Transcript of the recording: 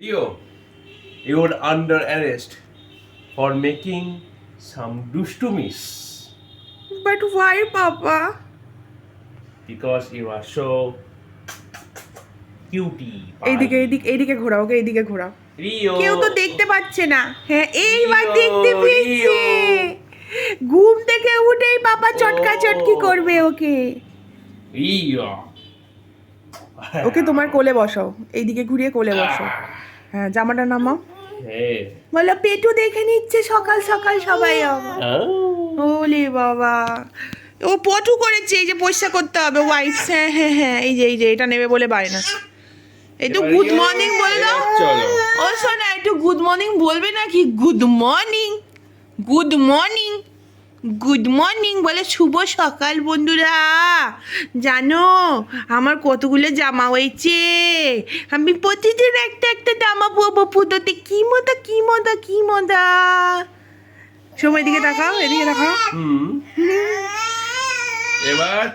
Leo, you're under arrest for making some dustumis but why papa because you are so cutie. এইদিকে এইদিকে এইদিকে ঘোরাও ওকে এইদিকে ঘোরাও Rio. কেউ তো দেখতে পাচ্ছে না হ্যাঁ এইবার রিও, দেখতে পেয়েছে রিও। ঘুম থেকে উঠেই পাপা চটকা চটকি করবে ওকে Rio. ওকে তোমার কোলে বসাও এইদিকে ঘুরিয়ে কোলে বসাও। হ্যাঁ জামাটা নামাও. বলো পেটু দেখে নিচ্ছে সকাল সকাল সবাই. ওলে বাবা। ও পটু করেছে এই যে পয়সা করতে হবে ওয়াইফ হ্যাঁ হ্যাঁ হ্যাঁ এই যে এই যে এটা নেবে বলে বায় না। একটু এবার গুড মর্নিং বলে দাও। ও শোনা একটু গুড মর্নিং বলবে নাকি? Good morning good morning good morning বলে শুভ সকাল বন্ধুরা। জানো, আমার কতগুলো জামা হয়েছে। আমি প্রতিদিন একটা একটা জামা পরবো পুজোতে। কি মজা কি মজা কি মজা। সময় দিকে তাকাও এদিকে তাকাও এবার